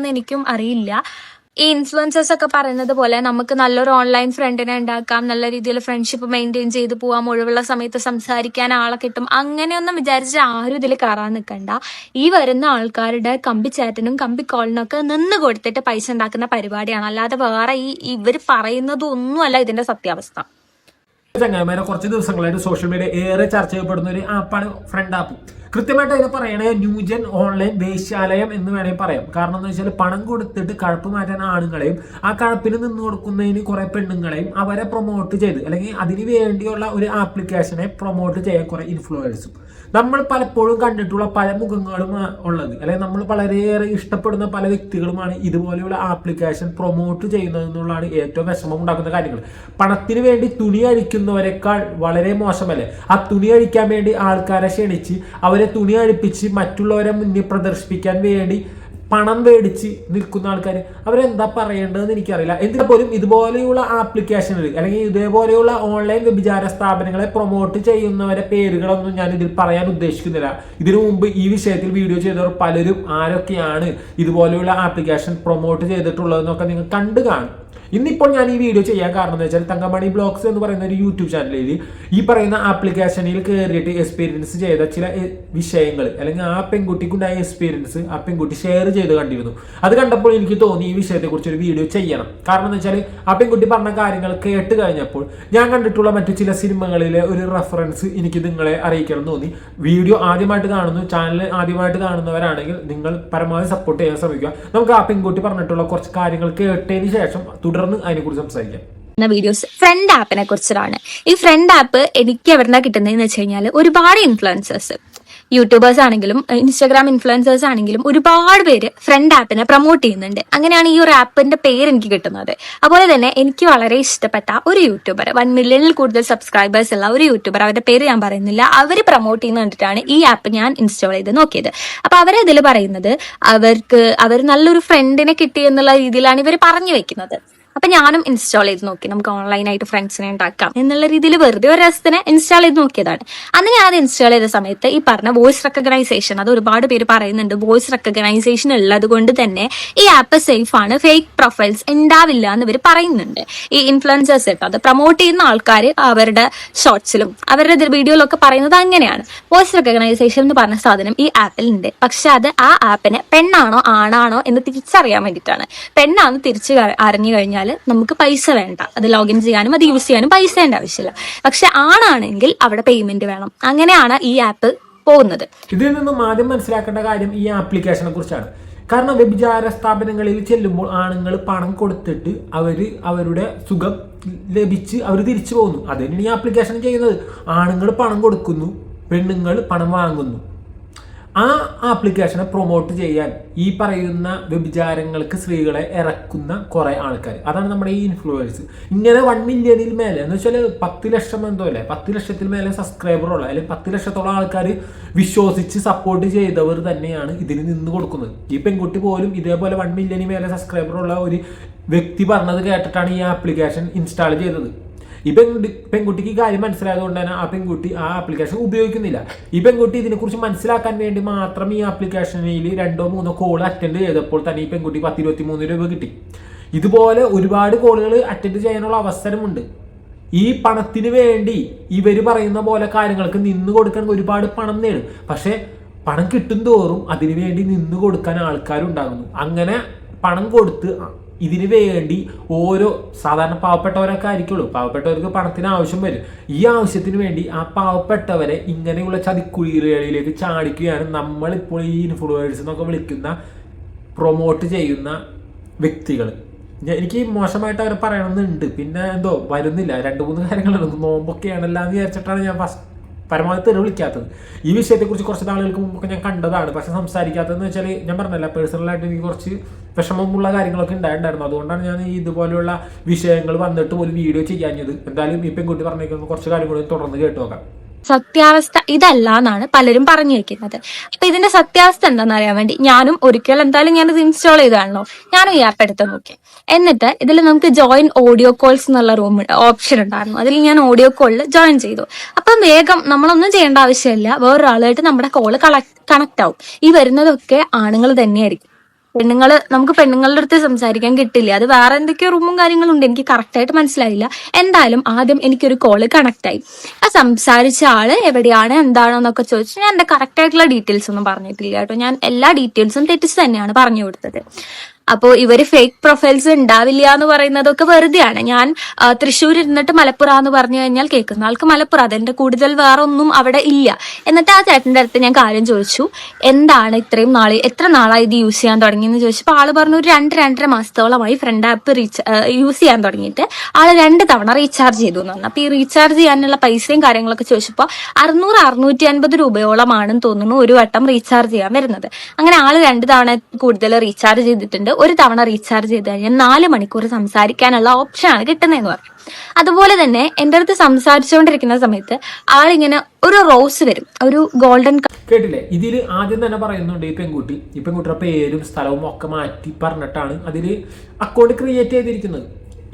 ശരിയാണെന്ന് എനിക്കും അറിയില്ല. ഈ ഇൻഫ്ലുവൻസേഴ്സ് ഒക്കെ പറയുന്നത് പോലെ നമുക്ക് നല്ലൊരു ഓൺലൈൻ ഫ്രണ്ടിനെ ഉണ്ടാക്കാം നല്ല രീതിയിൽ ഫ്രണ്ട്ഷിപ്പ് മെയിന്റെയിൻ ചെയ്ത് പോവാം ഒഴിവുള്ള സമയത്ത് സംസാരിക്കാൻ ആളെ കിട്ടും. അങ്ങനെയൊന്നും വിചാരിച്ച് ആരും ഇതിൽ കയറാൻ നിൽക്കണ്ട ഈ വരുന്ന ആൾക്കാരുടെ കമ്പി ചാറ്റിനും കമ്പി കോളിനും ഒക്കെ നിന്ന് കൊടുത്തിട്ട് പൈസ ഉണ്ടാക്കുന്ന പരിപാടിയാണ്. അല്ലാതെ വേറെ ഈ ഇവർ പറയുന്നതൊന്നുമല്ല ഇതിന്റെ സത്യാവസ്ഥ. ചങ്ങായിമാരെ കുറച്ച് ദിവസങ്ങളായിട്ട് സോഷ്യൽ മീഡിയ ഏറെ ചർച്ച ചെയ്യപ്പെടുന്ന ഒരു ആപ്പാണ് ഫ്രണ്ട് ആപ്പ് കൃത്യമായിട്ട് അതിനെ പറയണേ ന്യൂജൻ ഓൺലൈൻ വേശ്യാലയം എന്ന് വേണേൽ പറയാം. കാരണം എന്ന് വെച്ചാൽ പണം കൊടുത്തിട്ട് കഴപ്പ് മാറ്റാൻ ആണുങ്ങളെയും ആ കഴപ്പിന് നിന്ന് കൊടുക്കുന്നതിന് കുറെ പെണ്ണുങ്ങളെയും അവരെ പ്രൊമോട്ട് ചെയ്ത് അല്ലെങ്കിൽ അതിന് വേണ്ടിയുള്ള ഒരു ആപ്ലിക്കേഷനെ പ്രൊമോട്ട് ചെയ്യാൻ കുറെ ഇൻഫ്ലുവൻസും നമ്മൾ പലപ്പോഴും കണ്ടിട്ടുള്ള പല മുഖങ്ങളും ഉള്ളത്. അല്ലെങ്കിൽ നമ്മൾ വളരെയേറെ ഇഷ്ടപ്പെടുന്ന പല വ്യക്തികളുമാണ് ഇതുപോലെയുള്ള ആപ്ലിക്കേഷൻ പ്രൊമോട്ട് ചെയ്യുന്നത് എന്നുള്ളതാണ് ഏറ്റവും വിഷമം ഉണ്ടാക്കുന്ന കാര്യങ്ങൾ. പണത്തിന് വേണ്ടി തുണി അഴിക്കുന്നവരെക്കാൾ വളരെ മോശമല്ലേ? ആ തുണി അഴിക്കാൻ വേണ്ടി ആൾക്കാരെ ക്ഷണിച്ച് അവരെ തുണി അഴിപ്പിച്ച് മറ്റുള്ളവരെ മുന്നിൽ പ്രദർശിപ്പിക്കാൻ വേണ്ടി പണം മേടിച്ച് നിൽക്കുന്ന ആൾക്കാർ അവരെന്താ പറയേണ്ടതെന്ന് എനിക്കറിയില്ല. എന്തിനാ പോലും ഇതുപോലെയുള്ള ആപ്ലിക്കേഷനുകൾ അല്ലെങ്കിൽ ഇതേപോലെയുള്ള ഓൺലൈൻ വ്യഭിചാര സ്ഥാപനങ്ങളെ പ്രൊമോട്ട് ചെയ്യുന്നവരെ പേരുകളൊന്നും ഞാൻ ഇതിൽ പറയാൻ ഉദ്ദേശിക്കുന്നില്ല. ഇതിനു മുമ്പ് ഈ വിഷയത്തിൽ വീഡിയോ ചെയ്തവർ പലരും ആരൊക്കെയാണ് ഇതുപോലെയുള്ള ആപ്ലിക്കേഷൻ പ്രൊമോട്ട് ചെയ്തിട്ടുള്ളതെന്നൊക്കെ നിങ്ങൾ കണ്ടു കാണും. ഇന്നിപ്പോൾ ഞാൻ ഈ വീഡിയോ ചെയ്യാൻ കാരണം എന്ന് വെച്ചാൽ തങ്കമണി ബ്ലോഗ്സ് എന്ന് പറയുന്ന ഒരു യൂട്യൂബ് ചാനലിൽ ഈ പറയുന്ന ആപ്ലിക്കേഷനിൽ കയറിയിട്ട് എക്സ്പീരിയൻസ് ചെയ്ത ചില വിഷയങ്ങൾ അല്ലെങ്കിൽ ആ പെൺകുട്ടിക്കുണ്ടായ എക്സ്പീരിയൻസ് ആ പെൺകുട്ടി ഷെയർ ചെയ്ത് കണ്ടിരുന്നു. അത് കണ്ടപ്പോൾ എനിക്ക് തോന്നി ഈ വിഷയത്തെക്കുറിച്ച് ഒരു വീഡിയോ ചെയ്യണം. കാരണം എന്ന് വെച്ചാൽ ആ പെൺകുട്ടി പറഞ്ഞ കാര്യങ്ങൾ കേട്ട് കഴിഞ്ഞപ്പോൾ ഞാൻ കണ്ടിട്ടുള്ള മറ്റു ചില സിനിമകളിലെ ഒരു റെഫറൻസ് എനിക്ക് നിങ്ങളെ അറിയിക്കണം തോന്നി. വീഡിയോ ആദ്യമായിട്ട് കാണുന്നു ചാനൽ ആദ്യമായിട്ട് കാണുന്നവരാണെങ്കിൽ നിങ്ങൾ പരമാവധി സപ്പോർട്ട് ചെയ്യാൻ ശ്രമിക്കുക. നമുക്ക് ആ പെൺകുട്ടി പറഞ്ഞിട്ടുള്ള കുറച്ച് കാര്യങ്ങൾ കേട്ടതിന് ശേഷം തുടർന്ന് അതിനെക്കുറിച്ച് സംസാരിക്കാം. എന്ന വീഡിയോസ് ഫ്രണ്ട് ആപ്പിനെ കുറിച്ചിട്ടാണ് ഈ ഫ്രണ്ട് ആപ്പ് എനിക്ക് എവിടുന്ന കിട്ടുന്നതെന്ന് വെച്ച് കഴിഞ്ഞാൽ ഒരുപാട് ഇൻഫ്ലുവൻസേഴ്സ് യൂട്യൂബേഴ്സ് ആണെങ്കിലും ഇൻസ്റ്റാഗ്രാം ഇൻഫ്ലുവൻസേഴ്സ് ആണെങ്കിലും ഒരുപാട് പേര് ഫ്രണ്ട് ആപ്പിനെ പ്രൊമോട്ട് ചെയ്യുന്നുണ്ട്. അങ്ങനെയാണ് ഈ ഒരു ആപ്പിന്റെ പേര് എനിക്ക് കിട്ടുന്നത്. അതുപോലെ തന്നെ എനിക്ക് വളരെ ഇഷ്ടപ്പെട്ട ഒരു യൂട്യൂബർ വൺ മില്യണിൽ കൂടുതൽ സബ്സ്ക്രൈബേഴ്സ് ഉള്ള ഒരു യൂട്യൂബർ അവരുടെ പേര് ഞാൻ പറയുന്നില്ല. അവർ പ്രൊമോട്ട് ചെയ്യുന്ന കണ്ടിട്ടാണ് ഈ ആപ്പ് ഞാൻ ഇൻസ്റ്റാൾ ചെയ്ത് നോക്കിയത്. അപ്പൊ അവരതിൽ പറയുന്നത് അവർക്ക് അവർ നല്ലൊരു ഫ്രണ്ടിനെ കിട്ടി എന്നുള്ള രീതിയിലാണ് ഇവർ പറഞ്ഞു വെക്കുന്നത്. അപ്പൊ ഞാനും ഇൻസ്റ്റാൾ ചെയ്ത് നോക്കി. നമുക്ക് ഓൺലൈനായിട്ട് ഫ്രണ്ട്സിനെ ഉണ്ടാക്കാം എന്നുള്ള രീതിയിൽ വെറുതെ ഒരു രസത്തിന് ഇൻസ്റ്റാൾ ചെയ്ത് നോക്കിയതാണ്. അന്ന് ഞാൻ ഇൻസ്റ്റാൾ ചെയ്ത സമയത്ത് ഈ പറഞ്ഞ വോയിസ് റെക്കഗ്നൈസേഷൻ അത് ഒരുപാട് പേര് പറയുന്നുണ്ട് വോയിസ് റെക്കഗ്നൈസേഷൻ ഉള്ളത് കൊണ്ട് തന്നെ ഈ ആപ്പ് സേഫ് ആണ് ഫേക്ക് പ്രൊഫൈൽസ് ഉണ്ടാവില്ല എന്ന് ഇവർ പറയുന്നുണ്ട്. ഈ ഇൻഫ്ലുവൻസേഴ്സ് കേട്ടോ അത് പ്രൊമോട്ട് ചെയ്യുന്ന ആൾക്കാർ അവരുടെ ഷോർട്സിലും അവരുടെ വീഡിയോയിലൊക്കെ പറയുന്നത് അങ്ങനെയാണ്. വോയിസ് റെക്കഗ്നൈസേഷൻ എന്ന് പറഞ്ഞ സാധനം ഈ ആപ്പിൽ ഉണ്ട്. പക്ഷെ അത് ആ ആപ്പിന് പെണ്ണാണോ ആണാണോ എന്ന് തിരിച്ചറിയാൻ വേണ്ടിയിട്ടാണ്. പെണ്ണാന്ന് തിരിച്ചു അറിഞ്ഞു കഴിഞ്ഞാൽ നമുക്ക് പൈസ വേണ്ട. അത് ലോഗിൻ ചെയ്യാനും അത് യൂസ് ചെയ്യാനും പൈസേന്റെ ആവശ്യമില്ല. പക്ഷെ ആണാണെങ്കിൽ അവിടെ പേയ്മെന്റ് വേണം. അങ്ങനെയാണ് ഈ ആപ്പ് പോകുന്നത്. ഇതിൽ നിന്നും ആദ്യം മനസ്സിലാക്കേണ്ട കാര്യം ഈ ആപ്ലിക്കേഷനെ കുറിച്ചാണ്. കാരണം വ്യഭിചാര സ്ഥാപനങ്ങളിൽ ചെല്ലുമ്പോൾ ആണുങ്ങൾ പണം കൊടുത്തിട്ട് അവർ അവരുടെ സുഖം ലഭിച്ച് അവർ തിരിച്ചു പോകുന്നു. അത് തന്നെയാണ് ഈ ആപ്ലിക്കേഷൻ ചെയ്യുന്നത്. ആണുങ്ങൾ പണം കൊടുക്കുന്നു പെണ്ണുങ്ങൾ പണം വാങ്ങുന്നു. ആ ആപ്ലിക്കേഷനെ പ്രൊമോട്ട് ചെയ്യാൻ ഈ പറയുന്ന വ്യഭിചാരങ്ങൾക്ക് സ്ത്രീകളെ ഇറക്കുന്ന കുറെ ആൾക്കാർ അതാണ് നമ്മുടെ ഈ ഇൻഫ്ലുവൻസ് ഇങ്ങനെ വൺ മില്യണിൽ മേലെ എന്ന് വെച്ചാൽ പത്ത് ലക്ഷം എന്തോ അല്ലേ? പത്ത് ലക്ഷത്തിൽ മേലെ സബ്സ്ക്രൈബർ ഉള്ള അല്ലെങ്കിൽ പത്ത് ലക്ഷത്തോളം ആൾക്കാർ വിശ്വസിച്ച് സപ്പോർട്ട് ചെയ്തവർ തന്നെയാണ് ഇതിന് നിന്ന് കൊടുക്കുന്നത്. ഈ പെൺകുട്ടി പോലും ഇതേപോലെ വൺ മില്യണിൽ മേലെ സബ്സ്ക്രൈബർ ഉള്ള ഒരു വ്യക്തി പറഞ്ഞത് കേട്ടിട്ടാണ് ഈ ആപ്ലിക്കേഷൻ ഇൻസ്റ്റാൾ ചെയ്തത്. ഈ പെൺകുട്ടി പെൺകുട്ടിക്ക് കാര്യം മനസ്സിലായതുകൊണ്ട് തന്നെ ആ പെൺകുട്ടി ആ ആപ്ലിക്കേഷൻ ഉപയോഗിക്കുന്നില്ല. ഈ പെൺകുട്ടി ഇതിനെക്കുറിച്ച് മനസ്സിലാക്കാൻ വേണ്ടി മാത്രം ഈ ആപ്ലിക്കേഷനിൽ രണ്ടോ മൂന്നോ കോൾ അറ്റൻഡ് ചെയ്തപ്പോൾ തന്നെ ഈ പെൺകുട്ടി പത്ത് ഇരുപത്തി മൂന്ന് രൂപ കിട്ടി. ഇതുപോലെ ഒരുപാട് കോളുകൾ അറ്റൻഡ് ചെയ്യാനുള്ള അവസരമുണ്ട്. ഈ പണത്തിന് വേണ്ടി ഇവർ പറയുന്ന പോലെ കാര്യങ്ങൾക്ക് നിന്ന് കൊടുക്കാൻ ഒരുപാട് പണം നേടും. പക്ഷേ പണം കിട്ടും തോറും അതിനുവേണ്ടി നിന്ന് കൊടുക്കാൻ ആൾക്കാരുണ്ടാകുന്നു. അങ്ങനെ പണം കൊടുത്ത് ഇതിനു വേണ്ടി ഓരോ സാധാരണ പാവപ്പെട്ടവരൊക്കെ ആയിരിക്കുള്ളൂ. പാവപ്പെട്ടവർക്ക് പണത്തിന് ആവശ്യം വരും. ഈ ആവശ്യത്തിന് വേണ്ടി ആ പാവപ്പെട്ടവരെ ഇങ്ങനെയുള്ള ചതിക്കുഴികളിലേക്ക് ചാടിക്കുകയാണ് നമ്മളിപ്പോൾ ഈ ഇൻഫ്ലുവൻസ് എന്നൊക്കെ വിളിക്കുന്ന പ്രൊമോട്ട് ചെയ്യുന്ന വ്യക്തികൾ. എനിക്ക് മോശമായിട്ട് അവരെ പറയണമെന്നുണ്ട് പിന്നെ എന്തോ വരുന്നില്ല. രണ്ട് മൂന്ന് കാര്യങ്ങളുണ്ട്. നോമ്പൊക്കെയാണല്ലോ എന്ന് വിചാരിച്ചിട്ടാണ് ഞാൻ ഫസ്റ്റ് പരമാവധി തെറി വിളിക്കാത്തത്. ഈ വിഷയത്തെക്കുറിച്ച് കുറച്ച് നാളുകൾക്ക് മുമ്പൊക്കെ ഞാൻ കണ്ടതാണ്. പക്ഷെ സംസാരിക്കാത്തതെന്ന് വെച്ചാൽ ഞാൻ പറഞ്ഞല്ല പേഴ്സണലായിട്ട് എനിക്ക് കുറച്ച് വിഷമമുള്ള കാര്യങ്ങളൊക്കെ ഉണ്ടായിട്ടുണ്ടായിരുന്നു. അതുകൊണ്ടാണ് ഞാൻ ഇതുപോലെയുള്ള വിഷയങ്ങൾ വന്നിട്ട് ഒരു വീഡിയോ ചെയ്യാഞ്ഞത്. എന്തായാലും ഇപ്പം പെൺകുട്ടി പറഞ്ഞേക്കുന്ന കുറച്ച് കാര്യങ്ങൾ തുടർന്ന് കേട്ടു നോക്കാം. സത്യാവസ്ഥ ഇതല്ല എന്നാണ് പലരും പറഞ്ഞു വെക്കുന്നത്. അപ്പൊ ഇതിന്റെ സത്യാവസ്ഥ എന്താണെന്ന് അറിയാൻ വേണ്ടി ഞാനും ഒരിക്കൽ എന്തായാലും ഞാനിത് ഇൻസ്റ്റാൾ ചെയ്താണല്ലോ. ഞാനും ഈ ആപ്പ് എടുത്ത് നോക്കി. എന്നിട്ട് ഇതിൽ നമുക്ക് ജോയിൻ ഓഡിയോ കോൾസ് എന്നുള്ള റൂം ഓപ്ഷൻ ഉണ്ടായിരുന്നു. അതിൽ ഞാൻ ഓഡിയോ കോളിൽ ജോയിൻ ചെയ്തു. അപ്പം വേഗം നമ്മളൊന്നും ചെയ്യേണ്ട ആവശ്യമില്ല. വേറൊരാളായിട്ട് നമ്മുടെ കോൾ കണക്ട് ആവും. ഈ വരുന്നതൊക്കെ ആണുങ്ങൾ തന്നെയായിരിക്കും. പെണ്ണുങ്ങൾ നമുക്ക് പെണ്ണുങ്ങളുടെ അടുത്ത് സംസാരിക്കാൻ കിട്ടില്ല? അത് വേറെ എന്തൊക്കെയോ റൂമും കാര്യങ്ങളും ഉണ്ട് എനിക്ക് കറക്റ്റ് ആയിട്ട് മനസ്സിലായില്ല. എന്തായാലും ആദ്യം എനിക്കൊരു കോൾ കണക്ട് ആയി. ആ സംസാരിച്ച ആൾ എവിടെയാണ് എന്താണെന്നൊക്കെ ചോദിച്ചു ഞാൻ എന്റെ കറക്റ്റ് ആയിട്ടുള്ള ഡീറ്റെയിൽസ് ഒന്നും പറഞ്ഞിട്ടില്ല കേട്ടോ. ഞാൻ എല്ലാ ഡീറ്റെയിൽസും തെറ്റിച്ച് തന്നെയാണ് പറഞ്ഞു കൊടുത്തത്. അപ്പോൾ ഇവർ ഫേക്ക് പ്രൊഫൈൽസ് ഉണ്ടാവില്ല എന്ന് പറയുന്നതൊക്കെ വെറുതെയാണ്. ഞാൻ തൃശ്ശൂർ ഇരുന്നിട്ട് മലപ്പുറ എന്ന് പറഞ്ഞു കഴിഞ്ഞാൽ കേൾക്കുന്ന. ആൾക്ക് മലപ്പുറം അതിന്റെ കൂടുതൽ വേറെ ഒന്നും അവിടെ ഇല്ല. എന്നിട്ട് ആ ചേട്ടന്റെ അടുത്ത് ഞാൻ കാര്യം ചോദിച്ചു. എന്താണ് ഇത്രയും നാളെ എത്ര നാളായി ഇത് യൂസ് ചെയ്യാൻ തുടങ്ങിയെന്ന് ചോദിച്ചപ്പോൾ ആൾ പറഞ്ഞു ഒരു രണ്ട് രണ്ടര മാസത്തോളമായി ഫ്രണ്ട് ആപ്പ് റീച്ച് യൂസ് ചെയ്യാൻ തുടങ്ങിയിട്ട്. ആൾ രണ്ട് തവണ റീചാർജ് ചെയ്തു എന്ന് പറഞ്ഞു. അപ്പൊ ഈ റീചാർജ് ചെയ്യാനുള്ള പൈസയും കാര്യങ്ങളൊക്കെ ചോദിച്ചപ്പോൾ അറുന്നൂറ് അറുന്നൂറ്റി അൻപത് രൂപയോളമാണെന്ന് തോന്നുന്നു ഒരു വട്ടം റീചാർജ് ചെയ്യാൻ വരുന്നത്. അങ്ങനെ ആൾ രണ്ട് തവണ കൂടുതൽ റീചാർജ് ചെയ്തിട്ടുണ്ട്. ഒരു തവണ റീചാർജ് ചെയ്ത് കഴിഞ്ഞാൽ നാല് മണിക്കൂർ സംസാരിക്കാനുള്ള ഓപ്ഷനാണ് കിട്ടുന്നതെന്ന് പറഞ്ഞു. അതുപോലെ തന്നെ എന്റെ അടുത്ത് സംസാരിച്ചുകൊണ്ടിരിക്കുന്ന സമയത്ത് ആളിങ്ങനെ ഒരു റോസ് വരും ഒരു ഗോൾഡൻ കേട്ടില്ലേ? ഇതിൽ ആദ്യം തന്നെ പറയുന്നുണ്ട് ഈ പെൺകുട്ടി. ഈ പെൺകുട്ടിയുടെ പേരും സ്ഥലവും ഒക്കെ മാറ്റി പറഞ്ഞിട്ടാണ് അതിൽ അക്കൗണ്ട് ക്രിയേറ്റ് ചെയ്തിരിക്കുന്നത്.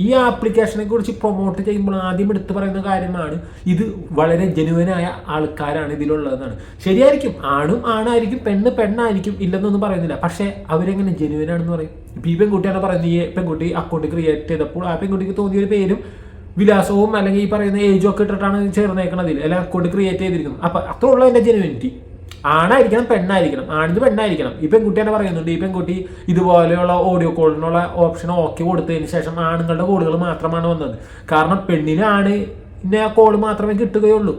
ഈ ആപ്ലിക്കേഷനെ കുറിച്ച് പ്രൊമോട്ട് ചെയ്യുമ്പോൾ ആദ്യം എടുത്തു പറയുന്ന കാര്യമാണ് ഇത് വളരെ ജനുവനായ ആൾക്കാരാണ് ഇതിലുള്ളതെന്നാണ്. ശരിയായിരിക്കും ആണും ആണായിരിക്കും പെണ്ണ് പെണ്ണായിരിക്കും ഇല്ലെന്നൊന്നും പറയുന്നില്ല. പക്ഷേ അവരെങ്ങനെ ജനുവനാണെന്ന് പറയും? ഇപ്പം ഈ പെൺകുട്ടിയാണ് പറയുന്നത് ഈ പെൺകുട്ടി അക്കൗണ്ട് ക്രിയേറ്റ് ചെയ്തപ്പോൾ ആ പെൺകുട്ടിക്ക് തോന്നിയ ഒരു പേരും വിലാസവും അല്ലെങ്കിൽ ഈ പറയുന്ന ഏജും ഒക്കെ ഇട്ടിട്ടാണ് ചേർന്നേക്കണതിൽ അല്ലെങ്കിൽ അക്കൗണ്ട് ക്രിയേറ്റ് ചെയ്തിരിക്കുന്നത്. അപ്പം അത്ര ഉള്ള ജെനുവിനിറ്റി ആണായിരിക്കണം പെണ്ണായിരിക്കണം. ആണിന് പെണ്ണായിരിക്കണം. ഈ പെൺകുട്ടി തന്നെ പറയുന്നുണ്ട് ഈ പെൺകുട്ടി ഇതുപോലെയുള്ള ഓഡിയോ കോളിനുള്ള ഓപ്ഷൻ ഓക്കെ കൊടുത്തതിന് ശേഷം ആണുങ്ങളുടെ കോളുകൾ മാത്രമാണ് വന്നത്. കാരണം പെണ്ണിന് ആണ് കോൾ മാത്രമേ കിട്ടുകയുള്ളൂ.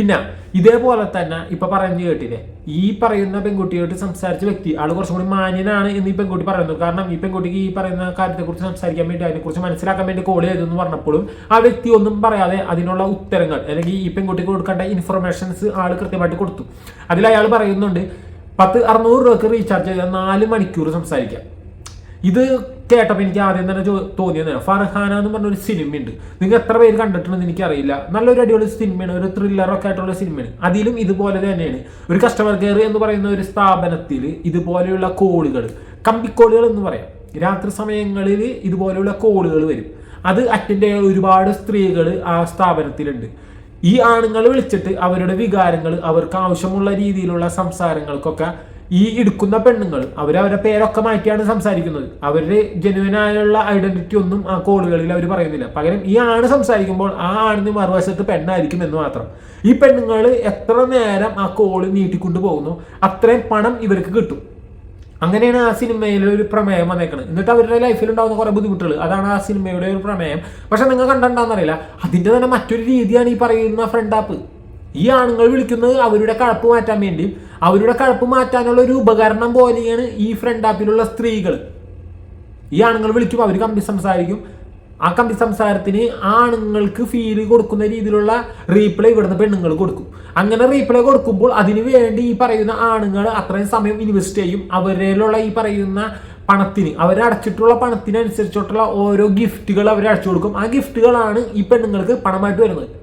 പിന്നെ ഇതേപോലെ തന്നെ ഇപ്പൊ പറഞ്ഞു കേട്ടില്ലേ? ഈ പറയുന്ന പെൺകുട്ടിയോട് സംസാരിച്ച വ്യക്തി ആൾ കുറച്ചും കൂടി മാന്യനാണ് എന്ന് ഈ പെൺകുട്ടി പറയുന്നു. കാരണം ഈ പെൺകുട്ടിക്ക് ഈ പറയുന്ന കാര്യത്തെ കുറിച്ച് സംസാരിക്കാൻ വേണ്ടി അതിനെക്കുറിച്ച് മനസ്സിലാക്കാൻ വേണ്ടി കോൾ ചെയ്തു എന്ന് പറഞ്ഞപ്പോഴും ആ വ്യക്തി ഒന്നും പറയാതെ അതിനുള്ള ഉത്തരങ്ങൾ അല്ലെങ്കിൽ ഈ പെൺകുട്ടിക്ക് കൊടുക്കേണ്ട ഇൻഫർമേഷൻസ് ആൾ കൃത്യമായിട്ട് കൊടുത്തു. അതിൽ അയാൾ പറയുന്നുണ്ട് പത്ത് അറുന്നൂറ് രൂപക്ക് റീചാർജ് ചെയ്താൽ നാല് മണിക്കൂർ സംസാരിക്കാം. ഇത് കേട്ടപ്പോൾ എനിക്ക് ആദ്യം തന്നെ ചോ- തോന്നിയത് ഫർഹാന എന്ന് പറഞ്ഞ ഒരു സിനിമയുണ്ട്. നിങ്ങൾ എത്ര പേര് കണ്ടിട്ടുണ്ടെന്ന് എനിക്കറിയില്ല. നല്ലൊരു അടിപൊളി സിനിമയാണ്. ഒരു ത്രില്ലറൊക്കെ ആയിട്ടുള്ള സിനിമയാണ്. അതിലും ഇതുപോലെ തന്നെയാണ്. ഒരു കസ്റ്റമർ കെയർ എന്ന് പറയുന്ന ഒരു സ്ഥാപനത്തിൽ ഇതുപോലെയുള്ള കോളുകൾ കമ്പിക്കോളുകൾ എന്ന് പറയാം. രാത്രി സമയങ്ങളിൽ ഇതുപോലെയുള്ള കോളുകൾ വരും. അത് അറ്റൻഡ് ചെയ്യാൻ ഒരുപാട് സ്ത്രീകൾ ആ സ്ഥാപനത്തിലുണ്ട്. ഈ ആണുങ്ങൾ വിളിച്ചിട്ട് അവരുടെ വികാരങ്ങൾ അവർക്ക് ആവശ്യമുള്ള രീതിയിലുള്ള സംസാരങ്ങൾക്കൊക്കെ ഈ എടുക്കുന്ന പെണ്ണുങ്ങൾ അവർ അവരുടെ പേരൊക്കെ മാറ്റിയാണ് സംസാരിക്കുന്നത്. അവരുടെ ജനുവനായുള്ള ഐഡന്റിറ്റി ഒന്നും ആ കോളുകളിൽ അവർ പറയുന്നില്ല. പകരം ഈ ആണ് സംസാരിക്കുമ്പോൾ ആ ആണിന് മറുവശത്ത് പെണ്ണായിരിക്കും എന്ന് മാത്രം. ഈ പെണ്ണുങ്ങൾ എത്ര നേരം ആ കോൾ നീട്ടിക്കൊണ്ടു പോകുന്നു അത്രയും പണം ഇവർക്ക് കിട്ടും. അങ്ങനെയാണ് ആ സിനിമയിലെ ഒരു പ്രമേയം വന്നേക്കുന്നത് എന്നിട്ട് അവരുടെ ലൈഫിൽ ഉണ്ടാകുന്ന കുറെ ബുദ്ധിമുട്ടുകൾ. അതാണ് ആ സിനിമയുടെ ഒരു പ്രമേയം. പക്ഷെ നിങ്ങൾ കണ്ടിട്ടുണ്ടാകുന്നറിയില്ല അതിന്റെ തന്നെ മറ്റൊരു രീതിയാണ് ഈ പറയുന്ന ഫ്രണ്ട് ആപ്പ് ഈ ആണുങ്ങൾ വിളിക്കുന്നത് അവരുടെ കഴപ്പ് മാറ്റാൻ വേണ്ടിയും അവരുടെ കഴപ്പ് മാറ്റാനുള്ള ഒരു ഉപകരണം പോലെയാണ് ഈ ഫ്രണ്ട് ആപ്പിലുള്ള സ്ത്രീകൾ ഈ ആണുങ്ങൾ വിളിക്കും അവർ കമ്പി സംസാരിക്കും. ആ കമ്പി സംസാരത്തിന് ആണുങ്ങൾക്ക് ഫീൽ കൊടുക്കുന്ന രീതിയിലുള്ള റീപ്ലൈ ഇവിടുന്ന് പെണ്ണുങ്ങൾ കൊടുക്കും. അങ്ങനെ റീപ്ലൈ കൊടുക്കുമ്പോൾ അതിന് വേണ്ടി ഈ പറയുന്ന ആണുങ്ങൾ അത്രയും സമയം ഇൻവെസ്റ്റ് ചെയ്യും. അവരിലുള്ള ഈ പറയുന്ന പണത്തിന് അവരടച്ചിട്ടുള്ള പണത്തിനനുസരിച്ചിട്ടുള്ള ഓരോ ഗിഫ്റ്റുകൾ അവർ അടച്ചു കൊടുക്കും. ആ ഗിഫ്റ്റുകളാണ് ഈ പെണ്ണുങ്ങൾക്ക് പണമായിട്ട് വരുന്നത്.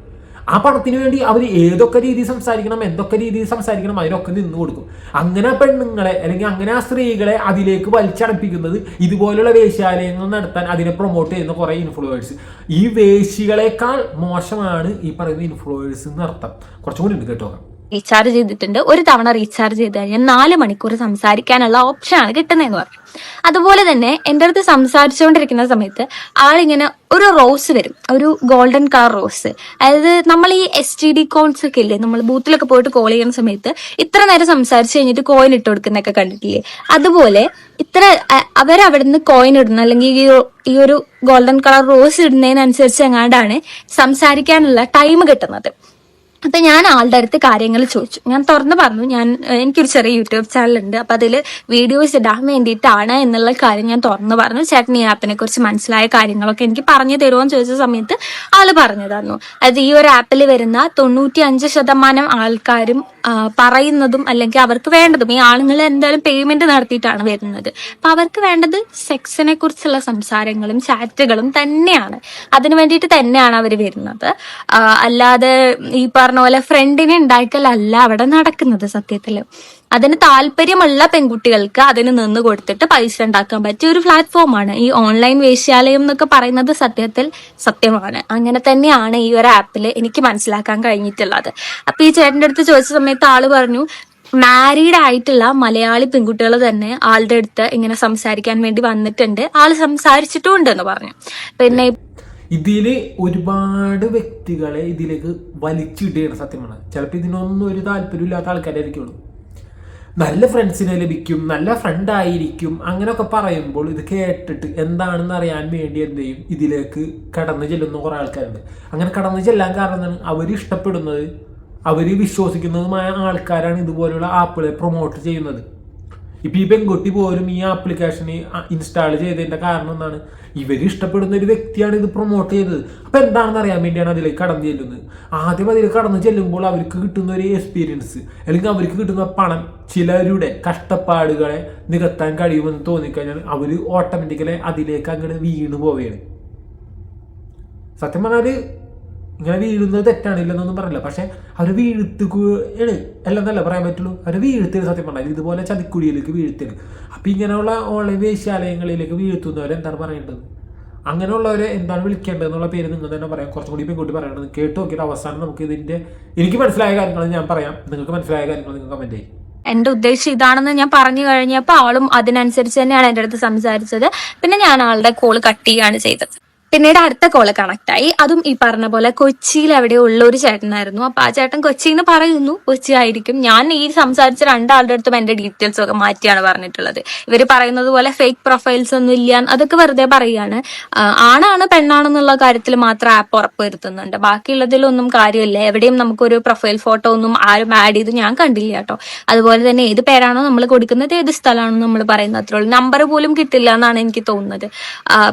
ആ പണത്തിന് വേണ്ടി അവർ ഏതൊക്കെ രീതിയിൽ സംസാരിക്കണം എന്തൊക്കെ രീതിയിൽ സംസാരിക്കണം അതിനൊക്കെ നിന്ന് കൊടുക്കും. അങ്ങനെ പെണ്ണുങ്ങളെ അല്ലെങ്കിൽ അങ്ങനെ ആ സ്ത്രീകളെ അതിലേക്ക് വലിച്ചടപ്പിക്കുന്നത് ഇതുപോലുള്ള വേശ്യാലയങ്ങൾ നടത്താൻ അതിനെ പ്രൊമോട്ട് ചെയ്യുന്ന കുറെ ഇൻഫ്ലുവേഴ്സ് ഈ വേശികളെക്കാൾ മോശമാണ് ഈ പറയുന്ന ഇൻഫ്ലുവേഴ്സ് എന്ന് അർത്ഥം കുറച്ചും കൂടി ഉണ്ട് കേട്ടോ. റീചാർജ് ചെയ്തിട്ടുണ്ട്. ഒരു തവണ റീചാർജ് ചെയ്ത് കഴിഞ്ഞാൽ നാല് മണിക്കൂർ സംസാരിക്കാനുള്ള ഓപ്ഷനാണ് കിട്ടുന്നതെന്ന് പറഞ്ഞു. അതുപോലെ തന്നെ എന്റെ അടുത്ത് സംസാരിച്ചുകൊണ്ടിരിക്കുന്ന സമയത്ത് ആളിങ്ങനെ ഒരു റോസ് വരും. ഒരു ഗോൾഡൻ കളർ റോസ് അതായത് നമ്മൾ ഈ എസ് ടി ഡി കോൾസ് ഒക്കെ ഇല്ലേ നമ്മൾ ബൂത്തിലൊക്കെ പോയിട്ട് കോൾ ചെയ്യുന്ന സമയത്ത് ഇത്ര നേരം സംസാരിച്ച് കഴിഞ്ഞിട്ട് കോയിൻ ഇട്ട് കൊടുക്കുന്നൊക്കെ കണ്ടിട്ടില്ലേ? അതുപോലെ ഇത്ര അവരവിടുന്ന് കോയിൻ ഇടുന്ന അല്ലെങ്കിൽ ഈ ഒരു ഗോൾഡൻ കളർ റോസ് ഇടുന്നതിനനുസരിച്ച് എങ്ങാണ്ടാണ് സംസാരിക്കാനുള്ള ടൈം കിട്ടുന്നത്. അപ്പൊ ഞാൻ ആളുടെ അടുത്ത് കാര്യങ്ങൾ ചോദിച്ചു. ഞാൻ തുറന്ന് പറഞ്ഞു ഞാൻ എനിക്കൊരു ചെറിയ യൂട്യൂബ് ചാനലുണ്ട്. അപ്പൊ അതിൽ വീഡിയോസ് ഇടാൻ വേണ്ടിയിട്ടാണ് എന്നുള്ള കാര്യം ഞാൻ തുറന്ന് പറഞ്ഞു. ചേട്ടൻ ഈ ആപ്പിനെ കുറിച്ച് മനസ്സിലായ കാര്യങ്ങളൊക്കെ എനിക്ക് പറഞ്ഞു തരുമോ എന്ന് ചോദിച്ച സമയത്ത് ആൾ പറഞ്ഞു തന്നു. അത് ഈ ഒരു ആപ്പിൽ വരുന്ന തൊണ്ണൂറ്റി അഞ്ച് ശതമാനം ആൾക്കാരും പറയുന്നതും അല്ലെങ്കിൽ അവർക്ക് വേണ്ടതും ഈ ആളുകൾ എന്തായാലും പേയ്മെന്റ് നടത്തിയിട്ടാണ് വരുന്നത്. അപ്പൊ അവർക്ക് വേണ്ടത് സെക്സിനെ കുറിച്ചുള്ള സംസാരങ്ങളും ചാറ്റുകളും തന്നെയാണ്. അതിനു വേണ്ടിയിട്ട് തന്നെയാണ് അവർ വരുന്നത്. അല്ലാതെ ഈ പറഞ്ഞ പോലെ ഫ്രണ്ടിനെ ഉണ്ടാക്കലല്ല അവിടെ നടക്കുന്നത് സത്യത്തിൽ. അതിന് താല്പര്യമുള്ള പെൺകുട്ടികൾക്ക് അതിന് നിന്ന് കൊടുത്തിട്ട് പൈസ ഉണ്ടാക്കാൻ പറ്റിയ ഒരു പ്ലാറ്റ്ഫോമാണ് ഈ ഓൺലൈൻ വേശ്യാലയം എന്നൊക്കെ പറയുന്നത് സത്യത്തിൽ സത്യമാണ്. അങ്ങനെ തന്നെയാണ് ഈ ഒരു ആപ്പിൽ എനിക്ക് മനസ്സിലാക്കാൻ കഴിഞ്ഞിട്ടുള്ളത്. അപ്പൊ ഈ ചേട്ടന്റെ അടുത്ത് ചോദിച്ച സമയത്ത് ആൾ പറഞ്ഞു മാരീഡ് ആയിട്ടുള്ള മലയാളി പെൺകുട്ടികൾ തന്നെ ആളുടെ അടുത്ത് ഇങ്ങനെ സംസാരിക്കാൻ വേണ്ടി വന്നിട്ടുണ്ട്. ആൾ സംസാരിച്ചിട്ടും ഉണ്ടെന്ന് പറഞ്ഞു. പിന്നെ ഇതിൽ ഒരുപാട് വ്യക്തികളെ ഇതിലേക്ക് വലിച്ചിടുകയാണ് സത്യം പറഞ്ഞാൽ ചിലപ്പോൾ ഇതിനൊന്നും ഒരു താല്പര്യമില്ലാത്ത ആൾക്കാരായിരിക്കുള്ളൂ. നല്ല ഫ്രണ്ട്സിനെ ലഭിക്കും നല്ല ഫ്രണ്ട് ആയിരിക്കും അങ്ങനെയൊക്കെ പറയുമ്പോൾ ഇത് കേട്ടിട്ട് എന്താണെന്ന് അറിയാൻ വേണ്ടി എന്ത് ചെയ്യും? ഇതിലേക്ക് കടന്നു ചെല്ലുന്ന കുറേ ആൾക്കാരുണ്ട്. അങ്ങനെ കടന്നു ചെല്ലാൻ കാരണം എന്താണ്? അവർ ഇഷ്ടപ്പെടുന്നത് അവർ വിശ്വസിക്കുന്നതുമായ ആൾക്കാരാണ് ഇതുപോലുള്ള ആപ്പുകളെ പ്രൊമോട്ട് ചെയ്യുന്നത്. ഇപ്പൊ ഈ പെൺകുട്ടി പോലും ഈ ആപ്ലിക്കേഷൻ ഇൻസ്റ്റാൾ ചെയ്തതിന്റെ കാരണം എന്താണ്? ഇവർ ഇഷ്ടപ്പെടുന്ന ഒരു വ്യക്തിയാണ് ഇത് പ്രൊമോട്ട് ചെയ്തത്. അപ്പൊ എന്താണെന്ന് അറിയാൻ വേണ്ടിയാണ് അതിലേക്ക് കടന്നു ചെല്ലുന്നത്. ആദ്യം അതിൽ കടന്നു ചെല്ലുമ്പോൾ അവർക്ക് കിട്ടുന്ന ഒരു എക്സ്പീരിയൻസ് അല്ലെങ്കിൽ അവർക്ക് കിട്ടുന്ന പണം ചിലരുടെ കഷ്ടപ്പാടുകളെ നികത്താൻ കഴിയുമെന്ന് തോന്നിക്കഴിഞ്ഞാൽ അവർ ഓട്ടോമാറ്റിക്കലി അതിലേക്ക് അങ്ങോട്ട് വീണു പോവുകയാണ് സത്യം പറഞ്ഞാൽ ഇങ്ങനെ വീഴുന്നത് തെറ്റാണില്ലെന്നൊന്നും പറയില്ല. പക്ഷെ അവർ വീഴ്ത്തുകയാണ് അല്ലെന്നല്ല പറയാൻ പറ്റുള്ളൂ. അവർ വീഴ്ത്തൽ സത്യം പറഞ്ഞാൽ ഇതുപോലെ ചതിക്കുഴിയിലേക്ക് വീഴ്ത്തൽ അപ്പം ഇങ്ങനെയുള്ള ഓൺലൈൻ വേശ്യാലയങ്ങളിലേക്ക് വീഴ്ത്തുന്നവരെ എന്താണ് പറയേണ്ടത്? അങ്ങനെയുള്ളവരെ എന്താണ് വിളിക്കേണ്ടതെന്നുള്ള പേര് നിങ്ങൾ തന്നെ പറയാം. കുറച്ചും കൂടി പെൺകുട്ടി പറയണത് കേട്ട് നോക്കിയിട്ട് അവസാനം നമുക്ക് ഇതിന്റെ എനിക്ക് മനസ്സിലായ കാര്യങ്ങൾ ഞാൻ പറയാം. നിങ്ങൾക്ക് മനസ്സിലായ കാര്യങ്ങൾ നിങ്ങൾ കമന്റ് ചെയ്യും. എന്റെ ഉദ്ദേശം ഇതാണെന്ന് ഞാൻ പറഞ്ഞു കഴിഞ്ഞപ്പോൾ ആളും അതിനനുസരിച്ച് തന്നെയാണ് എന്റെ അടുത്ത് സംസാരിച്ചത്. പിന്നെ ഞാൻ ആളുടെ കോൾ കട്ട് ചെയ്യുകയാണ് ചെയ്തത്. പിന്നീട് അടുത്ത കോൾ കണക്ട് ആയി. അതും ഈ പറഞ്ഞ പോലെ കൊച്ചിയിൽ എവിടെ ഉള്ള ഒരു ചേട്ടനായിരുന്നു. അപ്പൊ ആ ചേട്ടൻ കൊച്ചി എന്ന് പറയുന്നു കൊച്ചി ആയിരിക്കും. ഞാൻ ഈ സംസാരിച്ച രണ്ടാളുടെ അടുത്തും എന്റെ ഡീറ്റെയിൽസ് ഒക്കെ മാറ്റിയാണ് പറഞ്ഞിട്ടുള്ളത്. ഇവർ പറയുന്നത് പോലെ ഫേക്ക് പ്രൊഫൈൽസ് ഒന്നും ഇല്ല അതൊക്കെ വെറുതെ പറയാണ്. ആണാണ് പെണ്ണാണെന്നുള്ള കാര്യത്തിൽ മാത്രം ആപ്പ് ഉറപ്പ് വരുത്തുന്നുണ്ട് ബാക്കിയുള്ളതിലൊന്നും കാര്യമില്ല. എവിടെയും നമുക്കൊരു പ്രൊഫൈൽ ഫോട്ടോ ഒന്നും ആരും ആഡ് ചെയ്ത് ഞാൻ കണ്ടില്ല കേട്ടോ. അതുപോലെ തന്നെ ഏത് പേരാണോ നമ്മൾ കൊടുക്കുന്നത് ഏത് സ്ഥലമാണോ നമ്മൾ പറയുന്നത് അത്രയുള്ളൂ നമ്പർ പോലും കിട്ടില്ല എന്നാണ് എനിക്ക് തോന്നുന്നത്.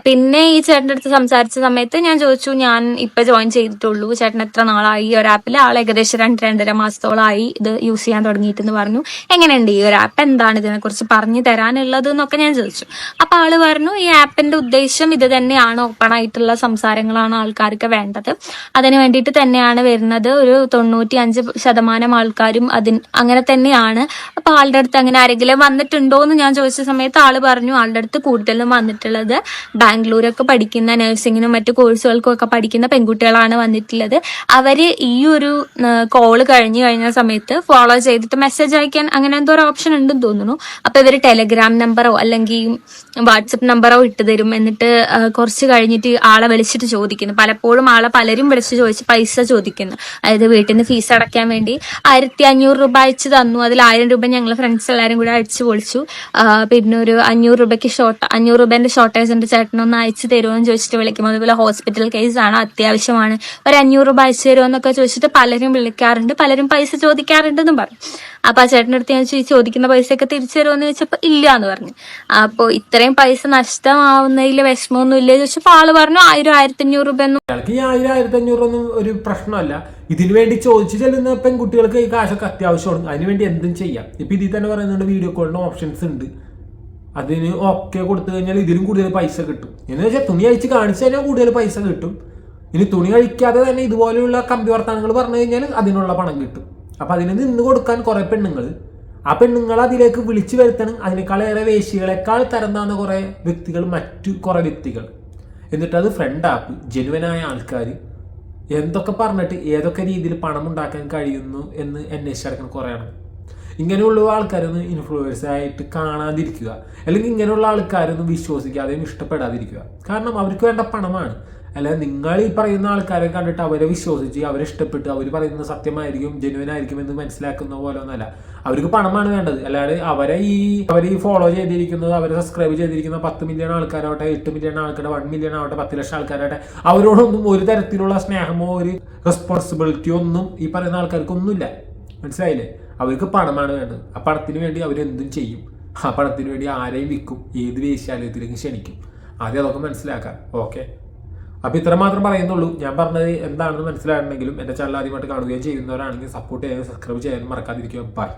പിന്നെ ഈ ചേട്ടന്റെ അടുത്ത് സംസാരിച്ച സമയത്ത് ഞാൻ ചോദിച്ചു ഞാൻ ഇപ്പൊ ജോയിൻ ചെയ്തിട്ടുള്ളൂ. ചേട്ടൻ എത്ര നാളായി? ഈ ഒരു ആപ്പിൽ ആൾ ഏകദേശം രണ്ട് രണ്ടര മാസത്തോളമായി ഇത് യൂസ് ചെയ്യാൻ തുടങ്ങിയിട്ടെന്ന് പറഞ്ഞു. എങ്ങനെയുണ്ട് ഈ ഒരു ആപ്പ് എന്താണ് ഇതിനെ കുറിച്ച് പറഞ്ഞു തരാനുള്ളത് എന്നൊക്കെ ഞാൻ ചോദിച്ചു. അപ്പൊ ആൾ പറഞ്ഞു ഈ ആപ്പിന്റെ ഉദ്ദേശം ഇത് തന്നെയാണ്. ഓപ്പൺ ആയിട്ടുള്ള സംസാരങ്ങളാണ് ആൾക്കാർക്ക് വേണ്ടത്. അതിന് വേണ്ടിയിട്ട് തന്നെയാണ് വരുന്നത്. ഒരു തൊണ്ണൂറ്റി അഞ്ച് ശതമാനം ആൾക്കാരും അതിന് അങ്ങനെ തന്നെയാണ് അപ്പൊ ആളുടെ അടുത്ത് അങ്ങനെ ആരെങ്കിലും വന്നിട്ടുണ്ടോ എന്ന് ഞാൻ ചോദിച്ച സമയത്ത് ആൾ പറഞ്ഞു ആളുടെ അടുത്ത് കൂടുതലും വന്നിട്ടുള്ളത് ബാംഗ്ലൂരൊക്കെ പഠിക്കുന്ന നഴ്സിങ്ങിനും മറ്റു കോഴ്സുകൾക്കും ഒക്കെ പഠിക്കുന്ന പെൺകുട്ടികളാണ് വന്നിട്ടുള്ളത്. അവർ ഈ ഒരു കോൾ കഴിഞ്ഞു കഴിഞ്ഞ സമയത്ത് ഫോളോ ചെയ്തിട്ട് മെസ്സേജ് അയക്കാൻ അങ്ങനെ എന്തോ ഒരു ഓപ്ഷൻ ഉണ്ടെന്ന് തോന്നുന്നു. അപ്പൊ ഇവർ ടെലഗ്രാം നമ്പറോ അല്ലെങ്കിൽ വാട്സപ്പ് നമ്പറോ ഇട്ട് തരും എന്നിട്ട് കുറച്ച് കഴിഞ്ഞിട്ട് ആളെ വിളിച്ചിട്ട് ചോദിക്കുന്നു. പലപ്പോഴും ആളെ പലരും വിളിച്ച് ചോദിച്ച് പൈസ ചോദിക്കുന്നു. അതായത് വീട്ടിൽ നിന്ന് ഫീസ് അടയ്ക്കാൻ വേണ്ടി ആയിരത്തി അഞ്ഞൂറ് രൂപ അയച്ചു തന്നു. അതിൽ ആയിരം രൂപ ഞങ്ങൾ ഫ്രണ്ട്സ് എല്ലാവരും കൂടെ അടിച്ചു പൊളിച്ചു. പിന്നെ ഒരു അഞ്ഞൂറ് രൂപയ്ക്ക് ഷോർട്ട് അഞ്ഞൂറ് രൂപേന്റെ ഷോർട്ടേജ് ഉണ്ട് ചേട്ടനൊന്ന് അയച്ചു തരുമോ എന്ന് ചോദിച്ചിട്ട് വിളിക്കും അതുപോലെ ഹോസ്പിറ്റൽ കേസാണ് അത്യാവശ്യമാണ്. ഒരു അഞ്ഞൂറ് രൂപ അയച്ചു തരുമോ എന്നൊക്കെ ചോദിച്ചിട്ട് പലരും വിളിക്കാറുണ്ട് പലരും പൈസ ചോദിക്കാറുണ്ടെന്നും പറഞ്ഞു. അപ്പൊ ആ ചേട്ടന്റെ അടുത്ത് ഞാൻ ചോദിക്കുന്ന പൈസ ചോദിക്കുന്ന പൈസയൊക്കെ തിരിച്ചു തരുമോ എന്ന് ചോദിച്ചപ്പോൾ ഇല്ല എന്ന് പറഞ്ഞു. അപ്പോൾ ഇത്രയും പൈസ നഷ്ടമാവുന്നതിൽ വിഷമമൊന്നും ഇല്ല ചോദിച്ചപ്പോൾ ആൾ പറഞ്ഞു ആയിരം ആയിരത്തി അഞ്ഞൂറ് രൂപ ഒന്നും. ഈ ആയിരം ആയിരത്തി അഞ്ഞൂറൊന്നും ഒരു പ്രശ്നമല്ല. ഇതിനു വേണ്ടി ചോദിച്ചു ചെല്ലുന്ന പെൺകുട്ടികൾക്ക് ഈ കാശൊക്കെ അത്യാവശ്യമാണ്. അതിനുവേണ്ടി എന്തും ചെയ്യാം. ഇപ്പൊ ഇതിൽ തന്നെ പറയുന്നുണ്ട് വീഡിയോ കോളിന് ഓപ്ഷൻസ് ഉണ്ട്. അതിന് ഓക്കെ കൊടുത്തു കഴിഞ്ഞാൽ ഇതിലും കൂടുതൽ പൈസ കിട്ടും. എന്ന് വെച്ചാൽ തുണി അഴിച്ച് കാണിച്ചു കഴിഞ്ഞാൽ കൂടുതൽ പൈസ കിട്ടും. ഇനി തുണി കഴിക്കാതെ തന്നെ ഇതുപോലെയുള്ള കമ്പി വർത്തമാനങ്ങൾ പറഞ്ഞു കഴിഞ്ഞാൽ അതിനുള്ള പണം കിട്ടും. അപ്പൊ അതിന് നിന്ന് കൊടുക്കാൻ കുറേ പെണ്ണുങ്ങൾ. ആ പെണ്ണുങ്ങൾ അതിലേക്ക് വിളിച്ചു വരുത്തണം. അതിനേക്കാളേറെ വേശികളെക്കാൾ തരം താന്ന കുറെ വ്യക്തികൾ മറ്റു കുറേ വ്യക്തികൾ. എന്നിട്ട് അത് ഫ്രണ്ട് ആപ്പ് ജെനുവനായ ആൾക്കാർ എന്തൊക്കെ പറഞ്ഞിട്ട് ഏതൊക്കെ രീതിയിൽ പണം ഉണ്ടാക്കാൻ കഴിയുന്നു എന്ന് അന്വേഷിച്ചടക്കുന്ന കുറേയാണ്. ഇങ്ങനെയുള്ള ആൾക്കാരൊന്നും ഇൻഫ്ലുവൻസ് ആയിട്ട് കാണാതിരിക്കുക. അല്ലെങ്കിൽ ഇങ്ങനെയുള്ള ആൾക്കാരൊന്നും വിശ്വസിക്കാതെയും ഇഷ്ടപ്പെടാതിരിക്കുക. കാരണം അവർക്ക് വേണ്ട പണമാണ്. അല്ല നിങ്ങൾ ഈ പറയുന്ന ആൾക്കാരെ കണ്ടിട്ട് അവരെ വിശ്വസിച്ച് അവരെ ഇഷ്ടപ്പെട്ട് അവർ പറയുന്ന സത്യമായിരിക്കും ജെനുവൻ ആയിരിക്കും എന്ന് മനസ്സിലാക്കുന്ന പോലെ ഒന്നല്ല. അവർക്ക് പണമാണ് വേണ്ടത്. അല്ലാതെ അവരെ ഈ അവർ ഈ ഫോളോ ചെയ്തിരിക്കുന്നത് അവരെ സബ്സ്ക്രൈബ് ചെയ്തിരിക്കുന്ന പത്ത് മില്യൺ ആൾക്കാരാവട്ടെ എട്ട് മില്യൺ ആൾക്കാരുടെ വൺ മില്യൺ ആവട്ടെ പത്ത് ലക്ഷം ആൾക്കാരാവട്ടെ അവരോടൊന്നും ഒരു തരത്തിലുള്ള സ്നേഹമോ ഒരു റെസ്പോൺസിബിലിറ്റിയോ ഒന്നും ഈ പറയുന്ന ആൾക്കാർക്കൊന്നുമില്ല. മനസ്സിലായില്ലേ? അവർക്ക് പണമാണ് വേണ്ടത്. ആ പണത്തിന് വേണ്ടി അവരെന്തും ചെയ്യും. ആ പണത്തിന് വേണ്ടി ആരെയും വിൽക്കും. ഏത് വേശ്യാലയത്തിലേക്ക് ക്ഷണിക്കും. ആദ്യം അതൊക്കെ മനസ്സിലാക്കാം. ഓക്കെ അപ്പോൾ ഇത്ര മാത്രം പറയുന്നുള്ളൂ. ഞാൻ പറഞ്ഞത് എന്താണെന്ന് മനസ്സിലായിട്ടുണ്ടെങ്കിലും എന്റെ ചാനൽ ആദ്യമായിട്ട് കാണുകയും ചെയ്യുന്നവരാണെങ്കിൽ സപ്പോർട്ട് ചെയ്യാനും സബ്സ്ക്രൈബ് ചെയ്യാനും മറക്കാതിരിക്കുക. ബൈ